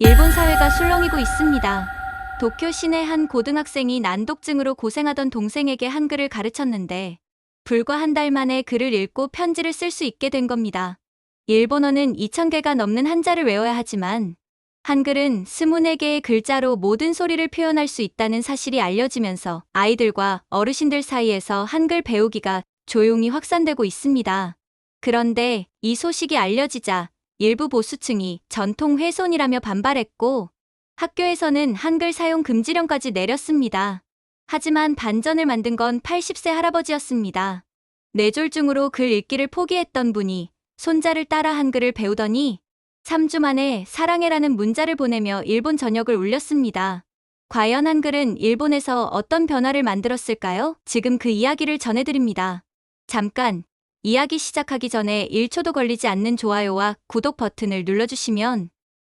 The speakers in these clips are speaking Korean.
일본 사회가 술렁이고 있습니다. 도쿄 시내 한 고등학생이 난독증으로 고생하던 동생에게 한글을 가르쳤는데 불과 한 달 만에 글을 읽고 편지를 쓸 수 있게 된 겁니다. 일본어는 2,000개가 넘는 한자를 외워야 하지만 한글은 24개의 글자로 모든 소리를 표현할 수 있다는 사실이 알려지면서 아이들과 어르신들 사이에서 한글 배우기가 조용히 확산되고 있습니다. 그런데 이 소식이 알려지자 일부 보수층이 전통 훼손이라며 반발했고 학교에서는 한글 사용 금지령까지 내렸습니다. 하지만 반전을 만든 건 80세 할아버지였습니다. 뇌졸중으로 글 읽기를 포기했던 분이 손자를 따라 한글을 배우더니 3주 만에 사랑해라는 문자를 보내며 일본 전역을 울렸습니다. 과연 한글은 일본에서 어떤 변화를 만들었을까요? 지금 그 이야기를 전해드립니다. 잠깐, 이야기 시작하기 전에 1초도 걸리지 않는 좋아요와 구독 버튼을 눌러주시면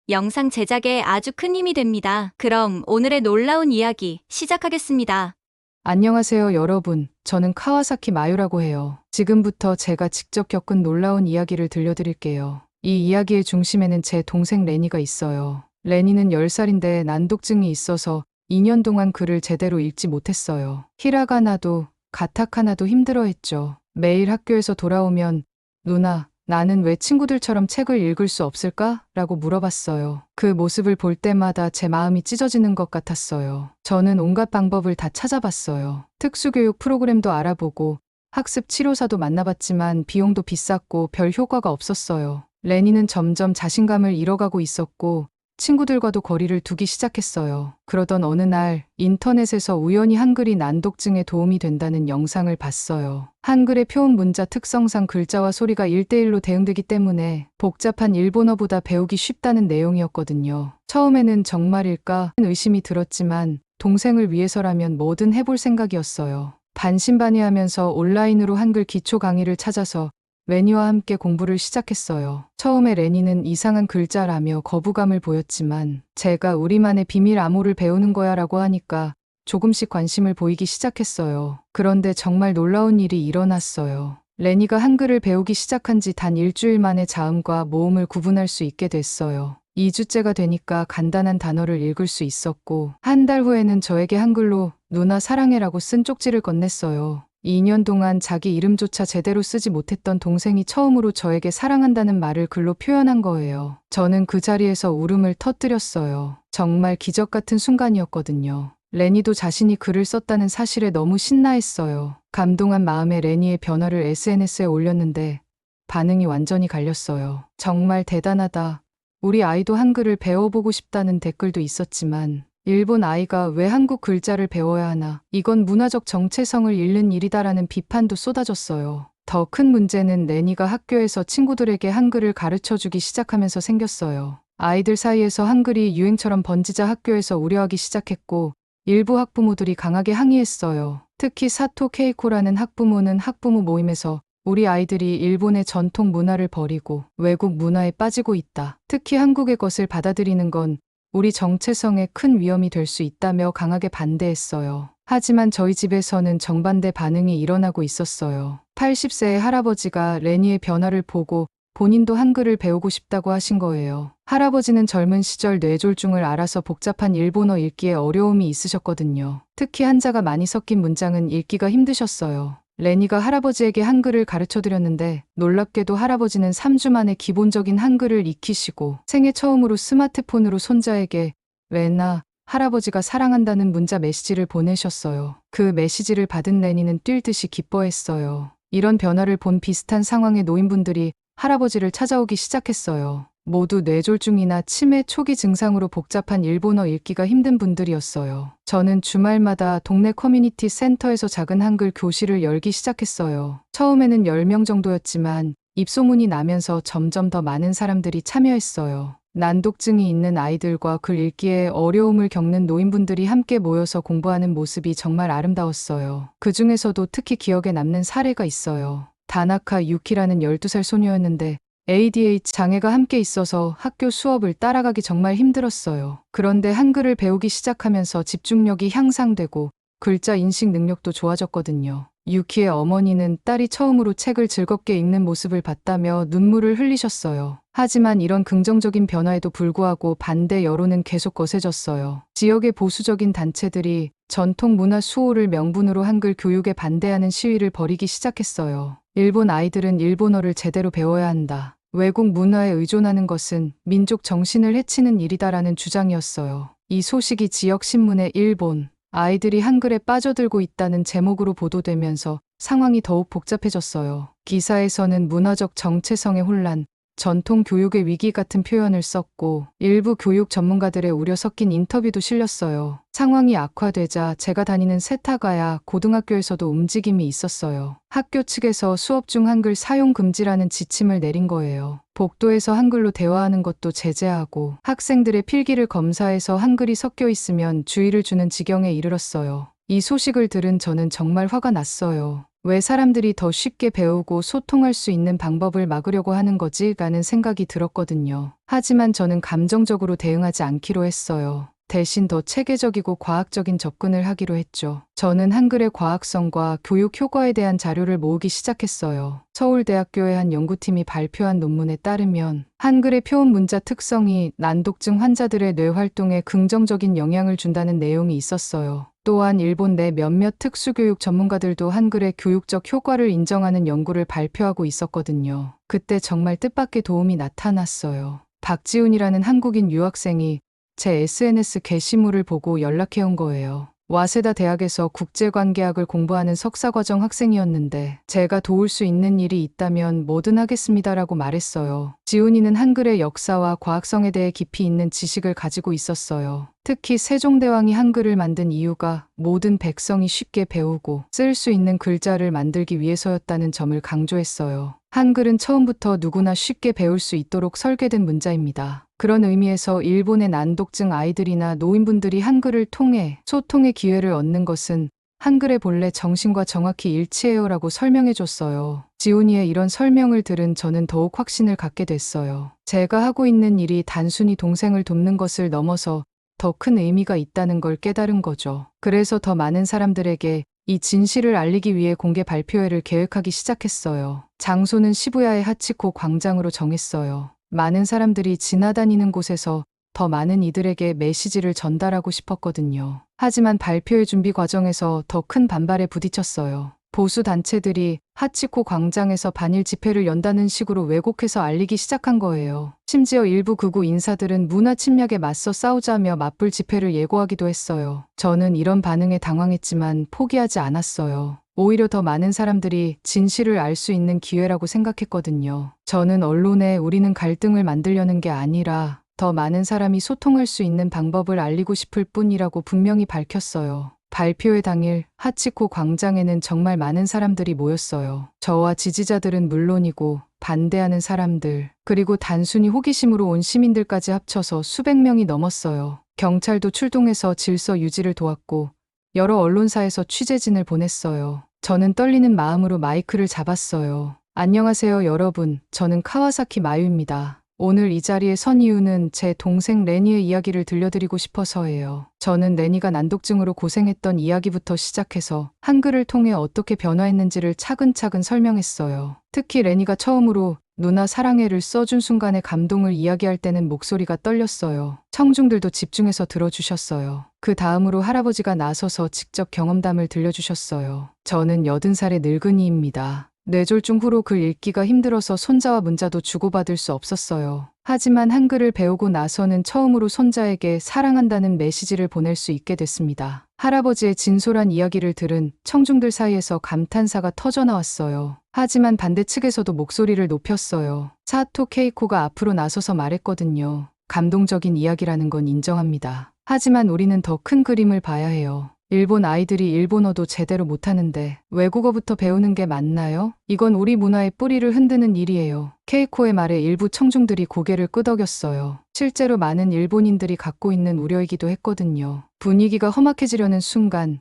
영상 제작에 아주 큰 힘이 됩니다. 그럼 오늘의 놀라운 이야기 시작하겠습니다. 안녕하세요, 여러분. 저는 카와사키 마유라고 해요. 지금부터 제가 직접 겪은 놀라운 이야기를 들려드릴게요. 이 이야기의 중심에는 제 동생 레니가 있어요. 레니는 10살인데 난독증이 있어서 2년 동안 글을 제대로 읽지 못했어요. 히라가나도 가타카나도 힘들어했죠. 매일 학교에서 돌아오면 누나, 나는 왜 친구들처럼 책을 읽을 수 없을까? 라고 물어봤어요. 그 모습을 볼 때마다 제 마음이 찢어지는 것 같았어요. 저는 온갖 방법을 다 찾아봤어요. 특수교육 프로그램도 알아보고 학습 치료사도 만나봤지만 비용도 비쌌고 별 효과가 없었어요. 레니는 점점 자신감을 잃어가고 있었고 친구들과도 거리를 두기 시작했어요. 그러던 어느 날 인터넷에서 우연히 한글이 난독증에 도움이 된다는 영상을 봤어요. 한글의 표음 문자 특성상 글자와 소리가 1대1로 대응되기 때문에 복잡한 일본어보다 배우기 쉽다는 내용이었거든요. 처음에는 정말일까 의심이 들었지만 동생을 위해서라면 뭐든 해볼 생각이었어요. 반신반의하면서 온라인으로 한글 기초 강의를 찾아서 레니와 함께 공부를 시작했어요. 처음에 레니는 이상한 글자라며 거부감을 보였지만 제가 우리만의 비밀 암호를 배우는 거야 라고 하니까 조금씩 관심을 보이기 시작했어요. 그런데 정말 놀라운 일이 일어났어요. 레니가 한글을 배우기 시작한 지 단 일주일 만에 자음과 모음을 구분할 수 있게 됐어요. 2주째가 되니까 간단한 단어를 읽을 수 있었고, 한 달 후에는 저에게 한글로 누나 사랑해라고 쓴 쪽지를 건넸어요. 2년 동안 자기 이름조차 제대로 쓰지 못했던 동생이 처음으로 저에게 사랑한다는 말을 글로 표현한 거예요. 저는 그 자리에서 울음을 터뜨렸어요. 정말 기적 같은 순간이었거든요. 레니도 자신이 글을 썼다는 사실에 너무 신나했어요. 감동한 마음에 레니의 변화를 SNS에 올렸는데 반응이 완전히 갈렸어요. 정말 대단하다. 우리 아이도 한글을 배워보고 싶다는 댓글도 있었지만 일본 아이가 왜 한국 글자를 배워야 하나? 이건 문화적 정체성을 잃는 일이다라는 비판도 쏟아졌어요. 더 큰 문제는 레니가 학교에서 친구들에게 한글을 가르쳐 주기 시작하면서 생겼어요. 아이들 사이에서 한글이 유행처럼 번지자 학교에서 우려하기 시작했고 일부 학부모들이 강하게 항의했어요. 특히 사토 케이코라는 학부모는 학부모 모임에서 우리 아이들이 일본의 전통 문화를 버리고 외국 문화에 빠지고 있다. 특히 한국의 것을 받아들이는 건 우리 정체성에 큰 위험이 될 수 있다며 강하게 반대했어요. 하지만 저희 집에서는 정반대 반응이 일어나고 있었어요. 80세의 할아버지가 레니의 변화를 보고 본인도 한글을 배우고 싶다고 하신 거예요. 할아버지는 젊은 시절 뇌졸중을 알아서 복잡한 일본어 읽기에 어려움이 있으셨거든요. 특히 한자가 많이 섞인 문장은 읽기가 힘드셨어요. 레니가 할아버지에게 한글을 가르쳐 드렸는데 놀랍게도 할아버지는 3주 만에 기본적인 한글을 익히시고 생애 처음으로 스마트폰으로 손자에게 레나 할아버지가 사랑한다는 문자 메시지를 보내셨어요. 그 메시지를 받은 레니는 뛸 듯이 기뻐했어요. 이런 변화를 본 비슷한 상황의 노인분들이 할아버지를 찾아오기 시작했어요. 모두 뇌졸중이나 치매 초기 증상으로 복잡한 일본어 읽기가 힘든 분들이었어요. 저는 주말마다 동네 커뮤니티 센터에서 작은 한글 교실을 열기 시작했어요. 처음에는 10명 정도였지만 입소문이 나면서 점점 더 많은 사람들이 참여했어요. 난독증이 있는 아이들과 글 읽기에 어려움을 겪는 노인분들이 함께 모여서 공부하는 모습이 정말 아름다웠어요. 그 중에서도 특히 기억에 남는 사례가 있어요. 다나카 유키라는 12살 소녀였는데 ADH 장애가 함께 있어서 학교 수업을 따라가기 정말 힘들었어요. 그런데 한글을 배우기 시작하면서 집중력이 향상되고 글자 인식 능력도 좋아졌거든요. 유키의 어머니는 딸이 처음으로 책을 즐겁게 읽는 모습을 봤다며 눈물을 흘리셨어요. 하지만 이런 긍정적인 변화에도 불구하고 반대 여론은 계속 거세졌어요. 지역의 보수적인 단체들이 전통 문화 수호를 명분으로 한글 교육에 반대하는 시위를 벌이기 시작했어요. 일본 아이들은 일본어를 제대로 배워야 한다. 외국 문화에 의존하는 것은 민족 정신을 해치는 일이다라는 주장이었어요. 이 소식이 지역 신문에 일본 아이들이 한글에 빠져들고 있다는 제목으로 보도되면서 상황이 더욱 복잡해졌어요. 기사에서는 문화적 정체성의 혼란, 전통 교육의 위기 같은 표현을 썼고 일부 교육 전문가들의 우려 섞인 인터뷰도 실렸어요. 상황이 악화되자 제가 다니는 세타가야 고등학교에서도 움직임이 있었어요. 학교 측에서 수업 중 한글 사용 금지라는 지침을 내린 거예요. 복도에서 한글로 대화하는 것도 제재하고 학생들의 필기를 검사해서 한글이 섞여 있으면 주의를 주는 지경에 이르렀어요. 이 소식을 들은 저는 정말 화가 났어요. 왜 사람들이 더 쉽게 배우고 소통할 수 있는 방법을 막으려고 하는 거지? 라는 생각이 들었거든요. 하지만 저는 감정적으로 대응하지 않기로 했어요. 대신 더 체계적이고 과학적인 접근을 하기로 했죠. 저는 한글의 과학성과 교육 효과에 대한 자료를 모으기 시작했어요. 서울대학교의 한 연구팀이 발표한 논문에 따르면 한글의 표현 문자 특성이 난독증 환자들의 뇌 활동에 긍정적인 영향을 준다는 내용이 있었어요. 또한 일본 내 몇몇 특수교육 전문가들도 한글의 교육적 효과를 인정하는 연구를 발표하고 있었거든요. 그때 정말 뜻밖의 도움이 나타났어요. 박지훈이라는 한국인 유학생이 제 SNS 게시물을 보고 연락해온 거예요. 와세다 대학에서 국제관계학을 공부하는 석사과정 학생이었는데 제가 도울 수 있는 일이 있다면 뭐든 하겠습니다라고 말했어요. 지훈이는 한글의 역사와 과학성에 대해 깊이 있는 지식을 가지고 있었어요. 특히 세종대왕이 한글을 만든 이유가 모든 백성이 쉽게 배우고 쓸 수 있는 글자를 만들기 위해서였다는 점을 강조했어요. 한글은 처음부터 누구나 쉽게 배울 수 있도록 설계된 문자입니다. 그런 의미에서 일본의 난독증 아이들이나 노인분들이 한글을 통해 소통의 기회를 얻는 것은 한글의 본래 정신과 정확히 일치해요라고 설명해 줬어요. 지훈이의 이런 설명을 들은 저는 더욱 확신을 갖게 됐어요. 제가 하고 있는 일이 단순히 동생을 돕는 것을 넘어서 더 큰 의미가 있다는 걸 깨달은 거죠. 그래서 더 많은 사람들에게 이 진실을 알리기 위해 공개 발표회를 계획하기 시작했어요. 장소는 시부야의 하치코 광장으로 정했어요. 많은 사람들이 지나다니는 곳에서 더 많은 이들에게 메시지를 전달하고 싶었거든요. 하지만 발표의 준비 과정에서 더 큰 반발에 부딪혔어요. 보수 단체들이 하치코 광장에서 반일 집회를 연다는 식으로 왜곡해서 알리기 시작한 거예요. 심지어 일부 극우 인사들은 문화 침략에 맞서 싸우자며 맞불 집회를 예고하기도 했어요. 저는 이런 반응에 당황했지만 포기하지 않았어요. 오히려 더 많은 사람들이 진실을 알 수 있는 기회라고 생각했거든요. 저는 언론에 우리는 갈등을 만들려는 게 아니라 더 많은 사람이 소통할 수 있는 방법을 알리고 싶을 뿐이라고 분명히 밝혔어요. 발표회 당일 하치코 광장에는 정말 많은 사람들이 모였어요. 저와 지지자들은 물론이고 반대하는 사람들, 그리고 단순히 호기심으로 온 시민들까지 합쳐서 수백 명이 넘었어요. 경찰도 출동해서 질서 유지를 도왔고 여러 언론사에서 취재진을 보냈어요. 저는 떨리는 마음으로 마이크를 잡았어요. 안녕하세요, 여러분. 저는 카와사키 마유입니다. 오늘 이 자리에 선 이유는 제 동생 레니의 이야기를 들려드리고 싶어서예요. 저는 레니가 난독증으로 고생했던 이야기부터 시작해서 한글을 통해 어떻게 변화했는지를 차근차근 설명했어요. 특히 레니가 처음으로 누나 사랑해를 써준 순간의 감동을 이야기할 때는 목소리가 떨렸어요. 청중들도 집중해서 들어주셨어요. 그 다음으로 할아버지가 나서서 직접 경험담을 들려주셨어요. 저는 80살의 늙은이입니다. 뇌졸중 후로 글 읽기가 힘들어서 손자와 문자도 주고받을 수 없었어요. 하지만 한글을 배우고 나서는 처음으로 손자에게 사랑한다는 메시지를 보낼 수 있게 됐습니다. 할아버지의 진솔한 이야기를 들은 청중들 사이에서 감탄사가 터져 나왔어요. 하지만 반대 측에서도 목소리를 높였어요. 사토 케이코가 앞으로 나서서 말했거든요. 감동적인 이야기라는 건 인정합니다. 하지만 우리는 더 큰 그림을 봐야 해요. 일본 아이들이 일본어도 제대로 못하는데 외국어부터 배우는 게 맞나요? 이건 우리 문화의 뿌리를 흔드는 일이에요. 케이코의 말에 일부 청중들이 고개를 끄덕였어요. 실제로 많은 일본인들이 갖고 있는 우려이기도 했거든요. 분위기가 험악해지려는 순간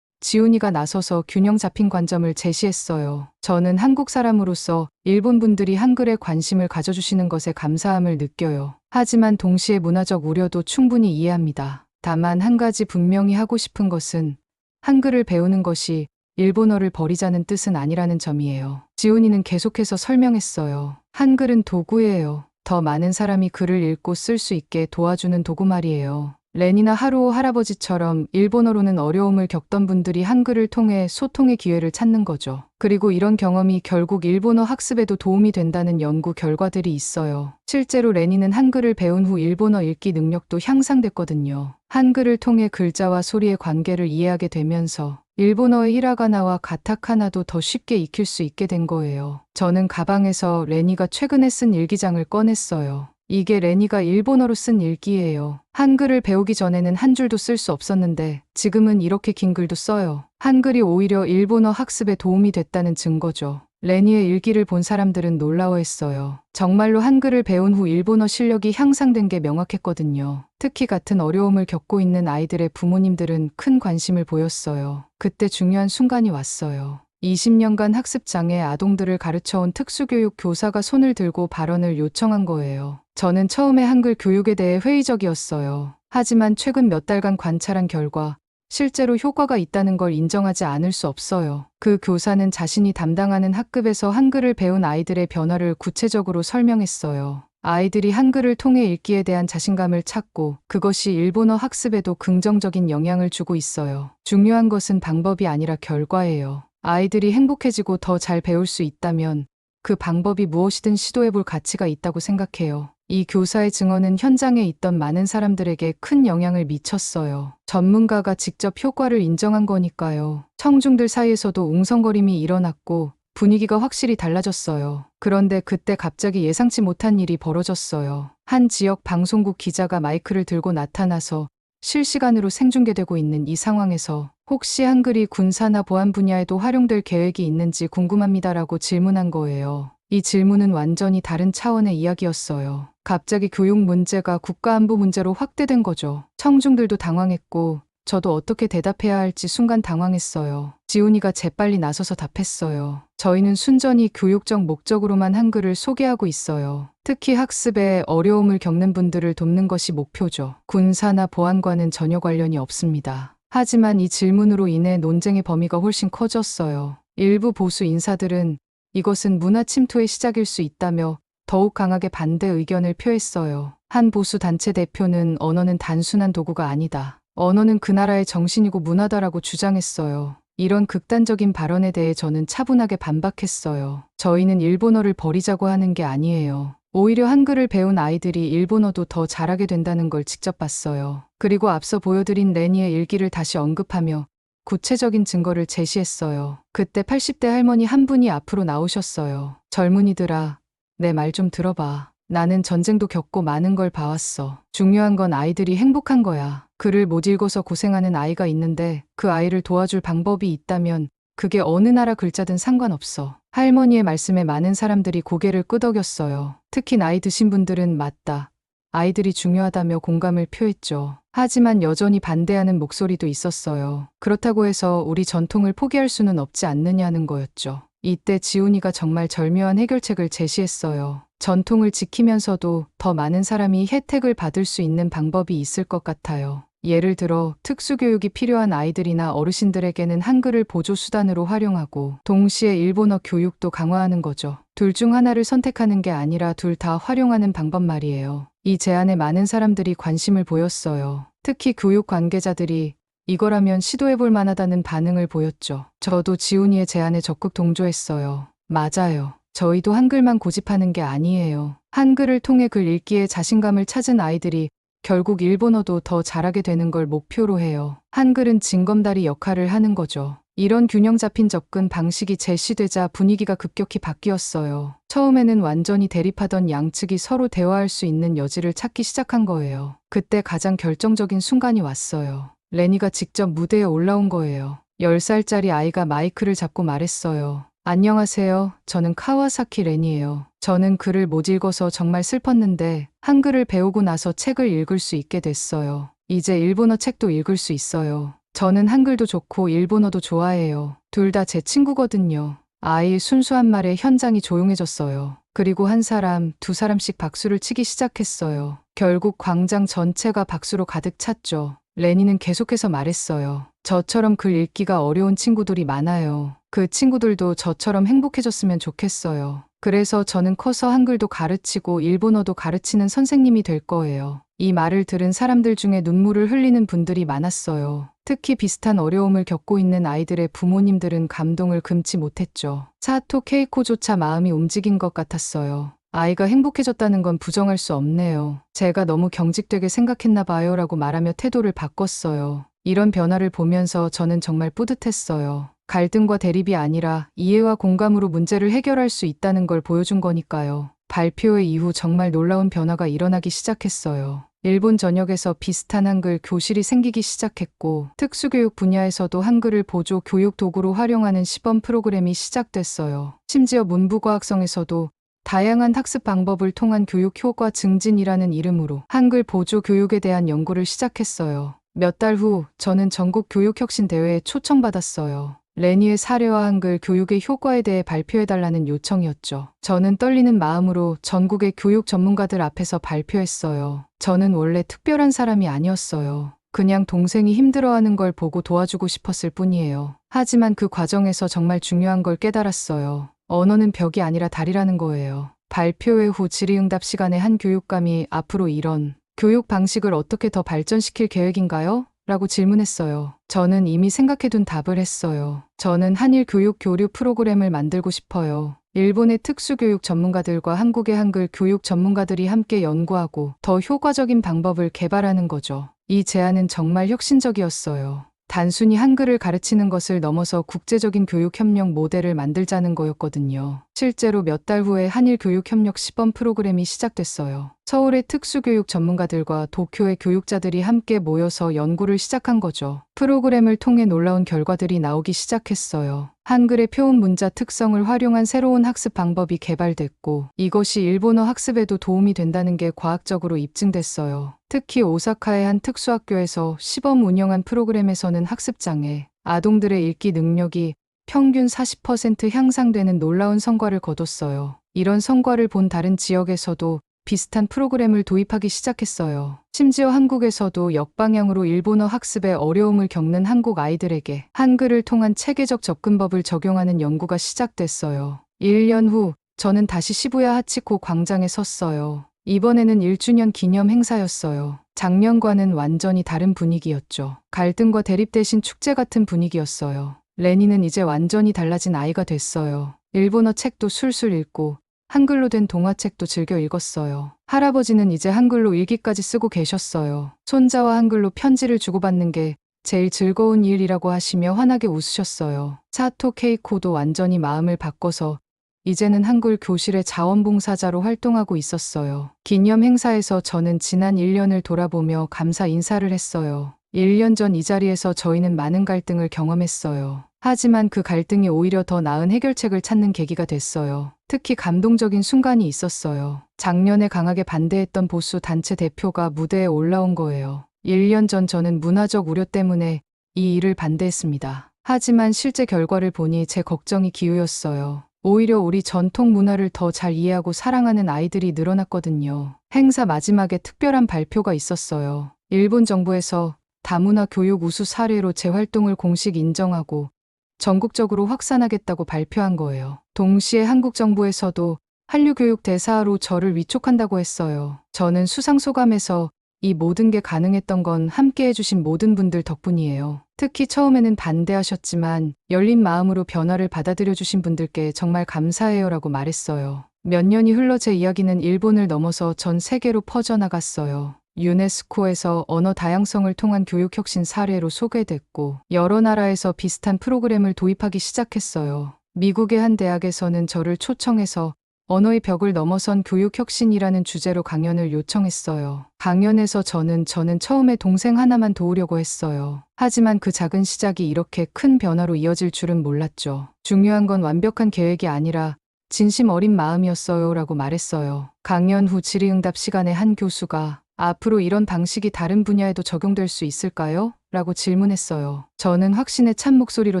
지훈이가 나서서 균형 잡힌 관점을 제시했어요. 저는 한국 사람으로서 일본 분들이 한글에 관심을 가져주시는 것에 감사함을 느껴요. 하지만 동시에 문화적 우려도 충분히 이해합니다. 다만 한 가지 분명히 하고 싶은 것은 한글을 배우는 것이 일본어를 버리자는 뜻은 아니라는 점이에요. 지훈이는 계속해서 설명했어요. 한글은 도구예요. 더 많은 사람이 글을 읽고 쓸 수 있게 도와주는 도구 말이에요. 레니나 하루오 할아버지처럼 일본어로는 어려움을 겪던 분들이 한글을 통해 소통의 기회를 찾는 거죠. 그리고 이런 경험이 결국 일본어 학습에도 도움이 된다는 연구 결과들이 있어요. 실제로 레니는 한글을 배운 후 일본어 읽기 능력도 향상됐거든요. 한글을 통해 글자와 소리의 관계를 이해하게 되면서 일본어의 히라가나와 가타카나도 더 쉽게 익힐 수 있게 된 거예요. 저는 가방에서 레니가 최근에 쓴 일기장을 꺼냈어요. 이게 레니가 일본어로 쓴 일기예요. 한글을 배우기 전에는 한 줄도 쓸 수 없었는데 지금은 이렇게 긴 글도 써요. 한글이 오히려 일본어 학습에 도움이 됐다는 증거죠. 레니의 일기를 본 사람들은 놀라워했어요. 정말로 한글을 배운 후 일본어 실력이 향상된 게 명확했거든요. 특히 같은 어려움을 겪고 있는 아이들의 부모님들은 큰 관심을 보였어요. 그때 중요한 순간이 왔어요. 20년간 학습장애 아동들을 가르쳐온 특수교육 교사가 손을 들고 발언을 요청한 거예요. 저는 처음에 한글 교육에 대해 회의적이었어요. 하지만 최근 몇 달간 관찰한 결과 실제로 효과가 있다는 걸 인정하지 않을 수 없어요. 그 교사는 자신이 담당하는 학급에서 한글을 배운 아이들의 변화를 구체적으로 설명했어요. 아이들이 한글을 통해 읽기에 대한 자신감을 찾고 그것이 일본어 학습에도 긍정적인 영향을 주고 있어요. 중요한 것은 방법이 아니라 결과예요. 아이들이 행복해지고 더 잘 배울 수 있다면 그 방법이 무엇이든 시도해 볼 가치가 있다고 생각해요. 이 교사의 증언은 현장에 있던 많은 사람들에게 큰 영향을 미쳤어요. 전문가가 직접 효과를 인정한 거니까요. 청중들 사이에서도 웅성거림이 일어났고 분위기가 확실히 달라졌어요. 그런데 그때 갑자기 예상치 못한 일이 벌어졌어요. 한 지역 방송국 기자가 마이크를 들고 나타나서 실시간으로 생중계되고 있는 이 상황에서 혹시 한글이 군사나 보안 분야에도 활용될 계획이 있는지 궁금합니다라고 질문한 거예요. 이 질문은 완전히 다른 차원의 이야기였어요. 갑자기 교육 문제가 국가안보 문제로 확대된 거죠. 청중들도 당황했고 저도 어떻게 대답해야 할지 순간 당황했어요. 지훈이가 재빨리 나서서 답했어요. 저희는 순전히 교육적 목적으로만 한글을 소개하고 있어요. 특히 학습에 어려움을 겪는 분들을 돕는 것이 목표죠. 군사나 보안과는 전혀 관련이 없습니다. 하지만 이 질문으로 인해 논쟁의 범위가 훨씬 커졌어요. 일부 보수 인사들은 이것은 문화 침투의 시작일 수 있다며 더욱 강하게 반대 의견을 표했어요. 한 보수 단체 대표는 언어는 단순한 도구가 아니다. 언어는 그 나라의 정신이고 문화다라고 주장했어요. 이런 극단적인 발언에 대해 저는 차분하게 반박했어요. 저희는 일본어를 버리자고 하는 게 아니에요. 오히려 한글을 배운 아이들이 일본어도 더 잘하게 된다는 걸 직접 봤어요. 그리고 앞서 보여드린 레니의 일기를 다시 언급하며 구체적인 증거를 제시했어요. 그때 80대 할머니 한 분이 앞으로 나오셨어요. 젊은이들아, 내 말 좀 들어봐. 나는 전쟁도 겪고 많은 걸 봐왔어. 중요한 건 아이들이 행복한 거야. 글을 못 읽어서 고생하는 아이가 있는데 그 아이를 도와줄 방법이 있다면 그게 어느 나라 글자든 상관없어. 할머니의 말씀에 많은 사람들이 고개를 끄덕였어요. 특히 나이 드신 분들은 맞다. 아이들이 중요하다며 공감을 표했죠. 하지만 여전히 반대하는 목소리도 있었어요. 그렇다고 해서 우리 전통을 포기할 수는 없지 않느냐는 거였죠. 이때 지훈이가 정말 절묘한 해결책을 제시했어요. 전통을 지키면서도 더 많은 사람이 혜택을 받을 수 있는 방법이 있을 것 같아요. 예를 들어 특수교육이 필요한 아이들이나 어르신들에게는 한글을 보조수단으로 활용하고 동시에 일본어 교육도 강화하는 거죠. 둘 중 하나를 선택하는 게 아니라 둘 다 활용하는 방법 말이에요. 이 제안에 많은 사람들이 관심을 보였어요. 특히 교육 관계자들이 이거라면 시도해볼 만하다는 반응을 보였죠. 저도 지훈이의 제안에 적극 동조했어요. 맞아요. 저희도 한글만 고집하는 게 아니에요. 한글을 통해 글 읽기에 자신감을 찾은 아이들이 결국 일본어도 더 잘하게 되는 걸 목표로 해요. 한글은 징검다리 역할을 하는 거죠. 이런 균형 잡힌 접근 방식이 제시되자 분위기가 급격히 바뀌었어요. 처음에는 완전히 대립하던 양측이 서로 대화할 수 있는 여지를 찾기 시작한 거예요. 그때 가장 결정적인 순간이 왔어요. 레니가 직접 무대에 올라온 거예요. 10살짜리 아이가 마이크를 잡고 말했어요. 안녕하세요. 저는 카와사키 렌이에요. 저는 글을 못 읽어서 정말 슬펐는데 한글을 배우고 나서 책을 읽을 수 있게 됐어요. 이제 일본어 책도 읽을 수 있어요. 저는 한글도 좋고 일본어도 좋아해요. 둘 다 제 친구거든요. 아이의 순수한 말에 현장이 조용해졌어요. 그리고 한 사람, 두 사람씩 박수를 치기 시작했어요. 결국 광장 전체가 박수로 가득 찼죠. 레니는 계속해서 말했어요. 저처럼 글 읽기가 어려운 친구들이 많아요. 그 친구들도 저처럼 행복해졌으면 좋겠어요. 그래서 저는 커서 한글도 가르치고 일본어도 가르치는 선생님이 될 거예요. 이 말을 들은 사람들 중에 눈물을 흘리는 분들이 많았어요. 특히 비슷한 어려움을 겪고 있는 아이들의 부모님들은 감동을 금치 못했죠. 사토 케이코조차 마음이 움직인 것 같았어요. 아이가 행복해졌다는 건 부정할 수 없네요. 제가 너무 경직되게 생각했나 봐요 라고 말하며 태도를 바꿨어요. 이런 변화를 보면서 저는 정말 뿌듯했어요. 갈등과 대립이 아니라 이해와 공감으로 문제를 해결할 수 있다는 걸 보여준 거니까요. 발표회 이후 정말 놀라운 변화가 일어나기 시작했어요. 일본 전역에서 비슷한 한글 교실이 생기기 시작했고 특수교육 분야에서도 한글을 보조 교육 도구로 활용하는 시범 프로그램이 시작됐어요. 심지어 문부과학성에서도 다양한 학습 방법을 통한 교육 효과 증진이라는 이름으로 한글 보조 교육에 대한 연구를 시작했어요. 몇 달 후 저는 전국 교육혁신 대회에 초청받았어요. 레니의 사례와 한글 교육의 효과에 대해 발표해달라는 요청이었죠. 저는 떨리는 마음으로 전국의 교육 전문가들 앞에서 발표했어요. 저는 원래 특별한 사람이 아니었어요. 그냥 동생이 힘들어하는 걸 보고 도와주고 싶었을 뿐이에요. 하지만 그 과정에서 정말 중요한 걸 깨달았어요. 언어는 벽이 아니라 달이라는 거예요. 발표회 후 질의응답 시간에 한 교육감이 앞으로 이런 교육 방식을 어떻게 더 발전시킬 계획인가요? 라고 질문했어요. 저는 이미 생각해둔 답을 했어요. 저는 한일 교육 교류 프로그램을 만들고 싶어요. 일본의 특수교육 전문가들과 한국의 한글 교육 전문가들이 함께 연구하고 더 효과적인 방법을 개발하는 거죠. 이 제안은 정말 혁신적이었어요. 단순히 한글을 가르치는 것을 넘어서 국제적인 교육협력 모델을 만들자는 거였거든요. 실제로 몇 달 후에 한일 교육협력 시범 프로그램이 시작됐어요. 서울의 특수교육 전문가들과 도쿄의 교육자들이 함께 모여서 연구를 시작한 거죠. 프로그램을 통해 놀라운 결과들이 나오기 시작했어요. 한글의 표현 문자 특성을 활용한 새로운 학습 방법이 개발됐고 이것이 일본어 학습에도 도움이 된다는 게 과학적으로 입증됐어요. 특히 오사카의 한 특수학교에서 시범 운영한 프로그램에서는 학습장애, 아동들의 읽기 능력이 평균 40% 향상되는 놀라운 성과를 거뒀어요. 이런 성과를 본 다른 지역에서도 비슷한 프로그램을 도입하기 시작했어요. 심지어 한국에서도 역방향으로 일본어 학습에 어려움을 겪는 한국 아이들에게 한글을 통한 체계적 접근법을 적용하는 연구가 시작됐어요. 1년 후 저는 다시 시부야 하치코 광장에 섰어요. 이번에는 1주년 기념 행사였어요. 작년과는 완전히 다른 분위기였죠. 갈등과 대립 대신 축제 같은 분위기였어요. 레니는 이제 완전히 달라진 아이가 됐어요. 일본어 책도 술술 읽고 한글로 된 동화책도 즐겨 읽었어요. 할아버지는 이제 한글로 일기까지 쓰고 계셨어요. 손자와 한글로 편지를 주고받는 게 제일 즐거운 일이라고 하시며 환하게 웃으셨어요. 사토 케이코도 완전히 마음을 바꿔서 이제는 한글 교실의 자원봉사자로 활동하고 있었어요. 기념 행사에서 저는 지난 1년을 돌아보며 감사 인사를 했어요. 1년 전 이 자리에서 저희는 많은 갈등을 경험했어요. 하지만 그 갈등이 오히려 더 나은 해결책을 찾는 계기가 됐어요. 특히 감동적인 순간이 있었어요. 작년에 강하게 반대했던 보수 단체 대표가 무대에 올라온 거예요. 1년 전 저는 문화적 우려 때문에 이 일을 반대했습니다. 하지만 실제 결과를 보니 제 걱정이 기우였어요. 오히려 우리 전통 문화를 더 잘 이해하고 사랑하는 아이들이 늘어났거든요. 행사 마지막에 특별한 발표가 있었어요. 일본 정부에서 다문화 교육 우수 사례로 제 활동을 공식 인정하고 전국적으로 확산하겠다고 발표한 거예요. 동시에 한국 정부에서도 한류 교육 대사로 저를 위촉한다고 했어요. 저는 수상 소감에서 이 모든 게 가능했던 건 함께 해주신 모든 분들 덕분이에요. 특히 처음에는 반대하셨지만 열린 마음으로 변화를 받아들여 주신 분들께 정말 감사해요라고 말했어요. 몇 년이 흘러 제 이야기는 일본을 넘어서 전 세계로 퍼져나갔어요. 유네스코에서 언어 다양성을 통한 교육 혁신 사례로 소개됐고 여러 나라에서 비슷한 프로그램을 도입하기 시작했어요. 미국의 한 대학에서는 저를 초청해서 언어의 벽을 넘어선 교육 혁신이라는 주제로 강연을 요청했어요. 강연에서 저는 저는 처음에 동생 하나만 도우려고 했어요. 하지만 그 작은 시작이 이렇게 큰 변화로 이어질 줄은 몰랐죠. 중요한 건 완벽한 계획이 아니라 진심 어린 마음이었어요 라고 말했어요. 강연 후 질의응답 시간에 한 교수가 앞으로 이런 방식이 다른 분야에도 적용될 수 있을까요? 라고 질문했어요. 저는 확신에 찬 목소리로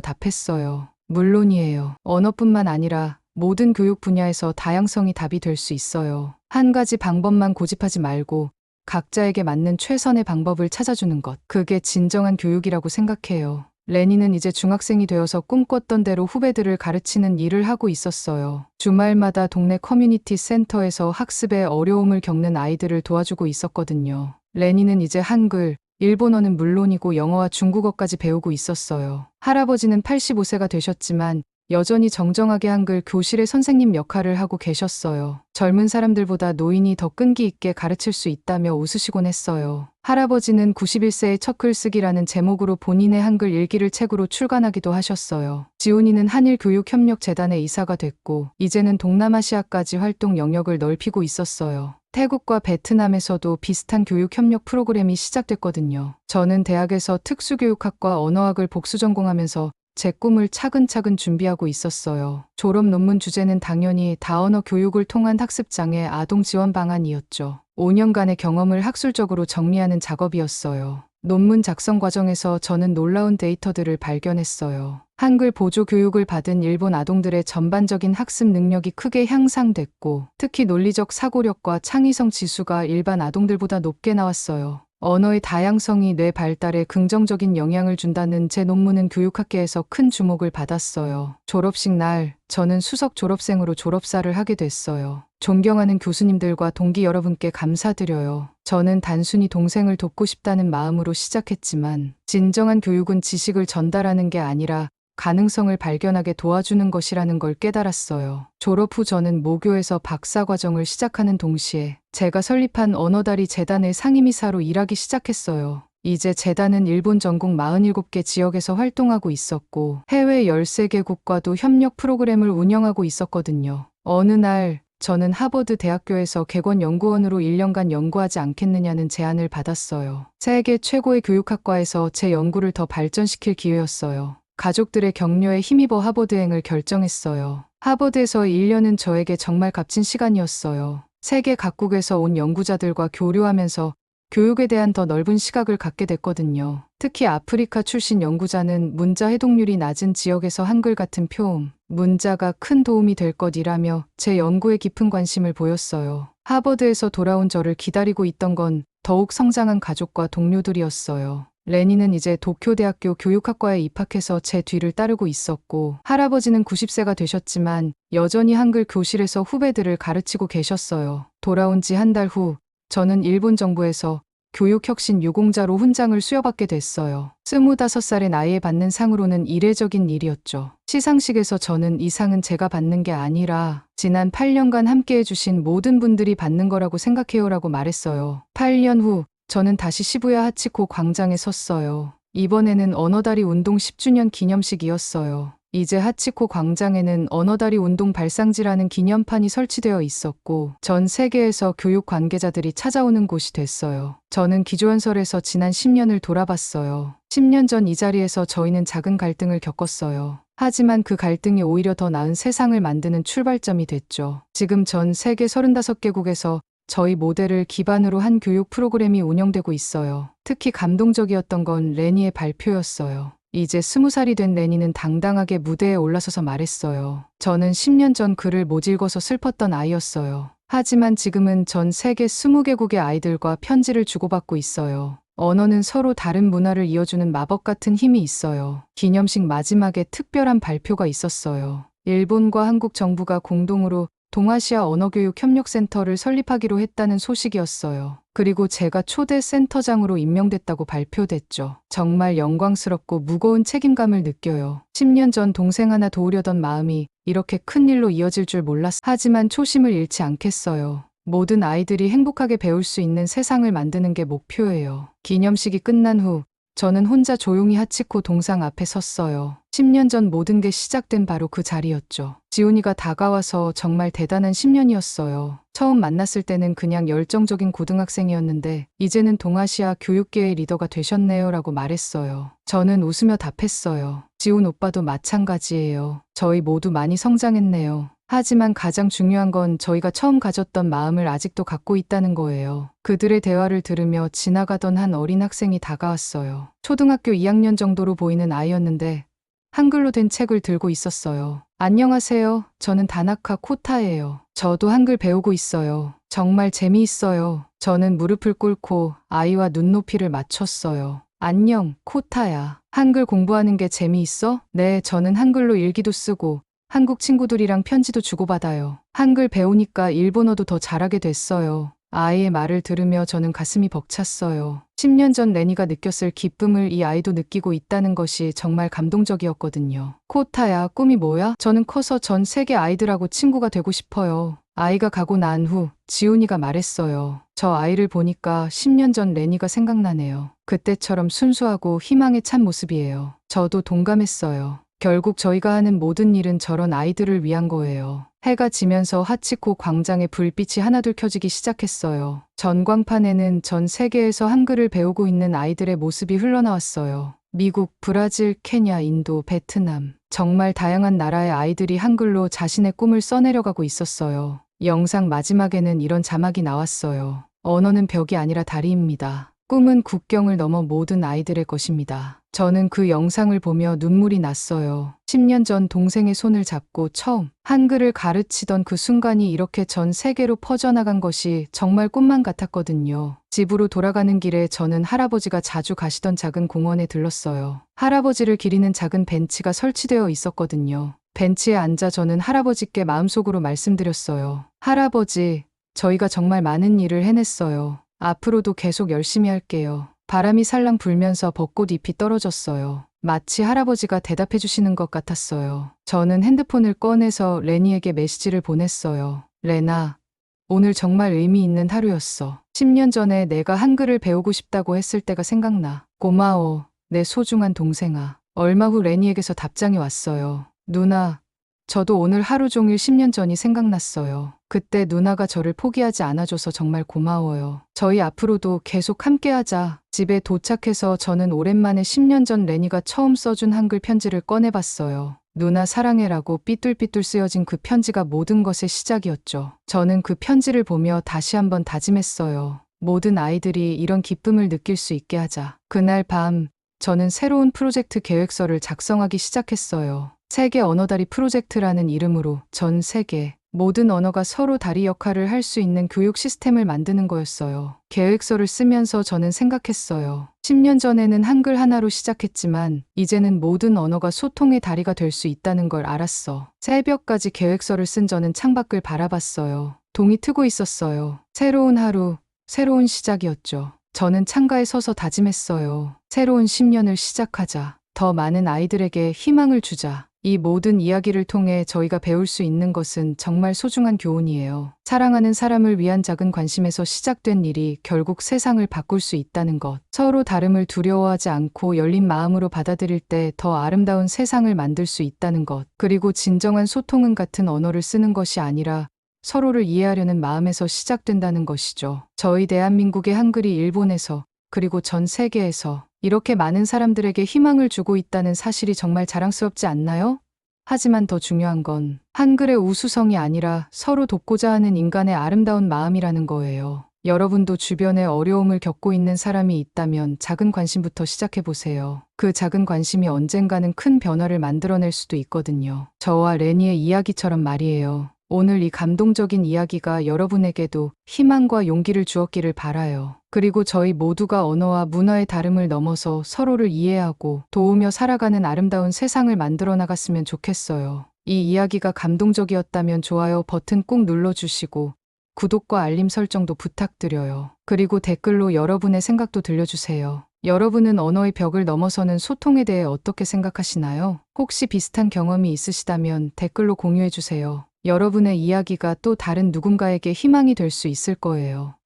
답했어요. 물론이에요. 언어뿐만 아니라 모든 교육 분야에서 다양성이 답이 될 수 있어요. 한 가지 방법만 고집하지 말고 각자에게 맞는 최선의 방법을 찾아주는 것. 그게 진정한 교육이라고 생각해요. 레니는 이제 중학생이 되어서 꿈꿨던 대로 후배들을 가르치는 일을 하고 있었어요. 주말마다 동네 커뮤니티 센터에서 학습에 어려움을 겪는 아이들을 도와주고 있었거든요. 레니는 이제 한글, 일본어는 물론이고 영어와 중국어까지 배우고 있었어요. 할아버지는 85세가 되셨지만 여전히 정정하게 한글 교실의 선생님 역할을 하고 계셨어요. 젊은 사람들보다 노인이 더 끈기 있게 가르칠 수 있다며 웃으시곤 했어요. 할아버지는 91세의 첫 글쓰기라는 제목으로 본인의 한글 일기를 책으로 출간하기도 하셨어요. 지훈이는 한일교육협력재단의 이사가 됐고 이제는 동남아시아까지 활동 영역을 넓히고 있었어요. 태국과 베트남에서도 비슷한 교육 협력 프로그램이 시작됐거든요. 저는 대학에서 특수교육학과 언어학을 복수 전공하면서 제 꿈을 차근차근 준비하고 있었어요. 졸업 논문 주제는 당연히 다언어 교육을 통한 학습장애 아동 지원 방안이었죠. 5년간의 경험을 학술적으로 정리하는 작업이었어요. 논문 작성 과정에서 저는 놀라운 데이터들을 발견했어요. 한글 보조 교육을 받은 일본 아동들의 전반적인 학습 능력이 크게 향상됐고, 특히 논리적 사고력과 창의성 지수가 일반 아동들보다 높게 나왔어요. 언어의 다양성이 뇌 발달에 긍정적인 영향을 준다는 제 논문은 교육학계에서 큰 주목을 받았어요. 졸업식 날, 저는 수석 졸업생으로 졸업사를 하게 됐어요. 존경하는 교수님들과 동기 여러분께 감사드려요. 저는 단순히 동생을 돕고 싶다는 마음으로 시작했지만, 진정한 교육은 지식을 전달하는 게 아니라 가능성을 발견하게 도와주는 것이라는 걸 깨달았어요. 졸업 후 저는 모교에서 박사 과정을 시작하는 동시에 제가 설립한 언어다리 재단의 상임이사로 일하기 시작했어요. 이제 재단은 일본 전국 47개 지역에서 활동하고 있었고 해외 13개국과도 협력 프로그램을 운영하고 있었거든요. 어느 날 저는 하버드 대학교에서 객원 연구원으로 1년간 연구하지 않겠느냐는 제안을 받았어요. 세계 최고의 교육학과에서 제 연구를 더 발전시킬 기회였어요. 가족들의 격려에 힘입어 하버드행을 결정했어요. 하버드에서 1년은 저에게 정말 값진 시간이었어요. 세계 각국에서 온 연구자들과 교류하면서 교육에 대한 더 넓은 시각을 갖게 됐거든요. 특히 아프리카 출신 연구자는 문자 해독률이 낮은 지역에서 한글 같은 표음, 문자가 큰 도움이 될 것이라며 제 연구에 깊은 관심을 보였어요. 하버드에서 돌아온 저를 기다리고 있던 건 더욱 성장한 가족과 동료들이었어요. 레니는 이제 도쿄대학교 교육학과에 입학해서 제 뒤를 따르고 있었고, 할아버지는 90세가 되셨지만 여전히 한글 교실에서 후배들을 가르치고 계셨어요. 돌아온 지 한 달 후, 저는 일본 정부에서 교육혁신 유공자로 훈장을 수여받게 됐어요. 25살의 나이에 받는 상으로는 이례적인 일이었죠. 시상식에서 저는 이 상은 제가 받는 게 아니라 지난 8년간 함께 해 주신 모든 분들이 받는 거라고 생각해요 라고 말했어요. 8년 후 저는 다시 시부야 하치코 광장에 섰어요. 이번에는 언어다리 운동 10주년 기념식이었어요. 이제 하치코 광장에는 언어다리 운동 발상지라는 기념판이 설치되어 있었고 전 세계에서 교육 관계자들이 찾아오는 곳이 됐어요. 저는 기조연설에서 지난 10년을 돌아봤어요. 10년 전 이 자리에서 저희는 작은 갈등을 겪었어요. 하지만 그 갈등이 오히려 더 나은 세상을 만드는 출발점이 됐죠. 지금 전 세계 35개국에서 저희 모델을 기반으로 한 교육 프로그램이 운영되고 있어요. 특히 감동적이었던 건 레니의 발표였어요. 이제 스무 살이 된 레니는 당당하게 무대에 올라서서 말했어요. 저는 10년 전 글을 못 읽어서 슬펐던 아이였어요. 하지만 지금은 전 세계 20개국의 아이들과 편지를 주고받고 있어요. 언어는 서로 다른 문화를 이어주는 마법 같은 힘이 있어요. 기념식 마지막에 특별한 발표가 있었어요. 일본과 한국 정부가 공동으로 동아시아 언어교육 협력센터를 설립하기로 했다는 소식이었어요. 그리고 제가 초대 센터장으로 임명됐다고 발표됐죠. 정말 영광스럽고 무거운 책임감을 느껴요. 10년 전 동생 하나 도우려던 마음이 이렇게 큰 일로 이어질 줄 몰랐. 하지만 초심을 잃지 않겠어요. 모든 아이들이 행복하게 배울 수 있는 세상을 만드는 게 목표예요. 기념식이 끝난 후 저는 혼자 조용히 하치코 동상 앞에 섰어요. 10년 전 모든 게 시작된 바로 그 자리였죠. 지훈이가 다가와서 정말 대단한 10년이었어요. 처음 만났을 때는 그냥 열정적인 고등학생이었는데 이제는 동아시아 교육계의 리더가 되셨네요 라고 말했어요. 저는 웃으며 답했어요. 지훈 오빠도 마찬가지예요. 저희 모두 많이 성장했네요. 하지만 가장 중요한 건 저희가 처음 가졌던 마음을 아직도 갖고 있다는 거예요. 그들의 대화를 들으며 지나가던 한 어린 학생이 다가왔어요. 초등학교 2학년 정도로 보이는 아이였는데 한글로 된 책을 들고 있었어요. 안녕하세요. 저는 다나카 코타예요. 저도 한글 배우고 있어요. 정말 재미있어요. 저는 무릎을 꿇고 아이와 눈높이를 맞췄어요. 안녕, 코타야. 한글 공부하는 게 재미있어? 네, 저는 한글로 일기도 쓰고 한국 친구들이랑 편지도 주고받아요. 한글 배우니까 일본어도 더 잘하게 됐어요. 아이의 말을 들으며 저는 가슴이 벅찼어요. 10년 전 레니가 느꼈을 기쁨을 이 아이도 느끼고 있다는 것이 정말 감동적이었거든요. 코타야, 꿈이 뭐야? 저는 커서 전 세계 아이들하고 친구가 되고 싶어요. 아이가 가고 난 후 지훈이가 말했어요. 저 아이를 보니까 10년 전 레니가 생각나네요. 그때처럼 순수하고 희망에 찬 모습이에요. 저도 동감했어요. 결국 저희가 하는 모든 일은 저런 아이들을 위한 거예요. 해가 지면서 하치코 광장에 불빛이 하나둘 켜지기 시작했어요. 전광판에는 전 세계에서 한글을 배우고 있는 아이들의 모습이 흘러나왔어요. 미국, 브라질, 케냐, 인도, 베트남. 정말 다양한 나라의 아이들이 한글로 자신의 꿈을 써내려가고 있었어요. 영상 마지막에는 이런 자막이 나왔어요. 언어는 벽이 아니라 다리입니다. 꿈은 국경을 넘어 모든 아이들의 것입니다. 저는 그 영상을 보며 눈물이 났어요. 10년 전 동생의 손을 잡고 처음 한글을 가르치던 그 순간이 이렇게 전 세계로 퍼져나간 것이 정말 꿈만 같았거든요. 집으로 돌아가는 길에 저는 할아버지가 자주 가시던 작은 공원에 들렀어요. 할아버지를 기리는 작은 벤치가 설치되어 있었거든요. 벤치에 앉아 저는 할아버지께 마음속으로 말씀드렸어요. 할아버지, 저희가 정말 많은 일을 해냈어요. 앞으로도 계속 열심히 할게요. 바람이 살랑 불면서 벚꽃 잎이 떨어졌어요. 마치 할아버지가 대답해 주시는 것 같았어요. 저는 핸드폰을 꺼내서 레니에게 메시지를 보냈어요. 레나, 오늘 정말 의미 있는 하루였어. 10년 전에 내가 한글을 배우고 싶다고 했을 때가 생각나. 고마워, 내 소중한 동생아. 얼마 후 레니에게서 답장이 왔어요. 누나, 저도 오늘 하루 종일 10년 전이 생각났어요. 그때 누나가 저를 포기하지 않아줘서 정말 고마워요. 저희 앞으로도 계속 함께하자. 집에 도착해서 저는 오랜만에 10년 전 레니가 처음 써준 한글 편지를 꺼내봤어요. 누나 사랑해라고 삐뚤삐뚤 쓰여진 그 편지가 모든 것의 시작이었죠. 저는 그 편지를 보며 다시 한번 다짐했어요. 모든 아이들이 이런 기쁨을 느낄 수 있게 하자. 그날 밤, 저는 새로운 프로젝트 계획서를 작성하기 시작했어요. 세계 언어다리 프로젝트라는 이름으로 전 세계 모든 언어가 서로 다리 역할을 할 수 있는 교육 시스템을 만드는 거였어요. 계획서를 쓰면서 저는 생각했어요. 10년 전에는 한글 하나로 시작했지만 이제는 모든 언어가 소통의 다리가 될 수 있다는 걸 알았어. 새벽까지 계획서를 쓴 저는 창밖을 바라봤어요. 동이 트고 있었어요. 새로운 하루, 새로운 시작이었죠. 저는 창가에 서서 다짐했어요. 새로운 10년을 시작하자. 더 많은 아이들에게 희망을 주자. 이 모든 이야기를 통해 저희가 배울 수 있는 것은 정말 소중한 교훈이에요. 사랑하는 사람을 위한 작은 관심에서 시작된 일이 결국 세상을 바꿀 수 있다는 것. 서로 다름을 두려워하지 않고 열린 마음으로 받아들일 때 더 아름다운 세상을 만들 수 있다는 것. 그리고 진정한 소통은 같은 언어를 쓰는 것이 아니라 서로를 이해하려는 마음에서 시작된다는 것이죠. 저희 대한민국의 한글이 일본에서 그리고 전 세계에서 이렇게 많은 사람들에게 희망을 주고 있다는 사실이 정말 자랑스럽지 않나요? 하지만 더 중요한 건 한글의 우수성이 아니라 서로 돕고자 하는 인간의 아름다운 마음이라는 거예요. 여러분도 주변에 어려움을 겪고 있는 사람이 있다면 작은 관심부터 시작해 보세요. 그 작은 관심이 언젠가는 큰 변화를 만들어낼 수도 있거든요. 저와 레니의 이야기처럼 말이에요. 오늘 이 감동적인 이야기가 여러분에게도 희망과 용기를 주었기를 바라요. 그리고 저희 모두가 언어와 문화의 다름을 넘어서 서로를 이해하고 도우며 살아가는 아름다운 세상을 만들어 나갔으면 좋겠어요. 이 이야기가 감동적이었다면 좋아요 버튼 꾹 눌러주시고 구독과 알림 설정도 부탁드려요. 그리고 댓글로 여러분의 생각도 들려주세요. 여러분은 언어의 벽을 넘어서는 소통에 대해 어떻게 생각하시나요? 혹시 비슷한 경험이 있으시다면 댓글로 공유해 주세요. 여러분의 이야기가 또 다른 누군가에게 희망이 될 수 있을 거예요.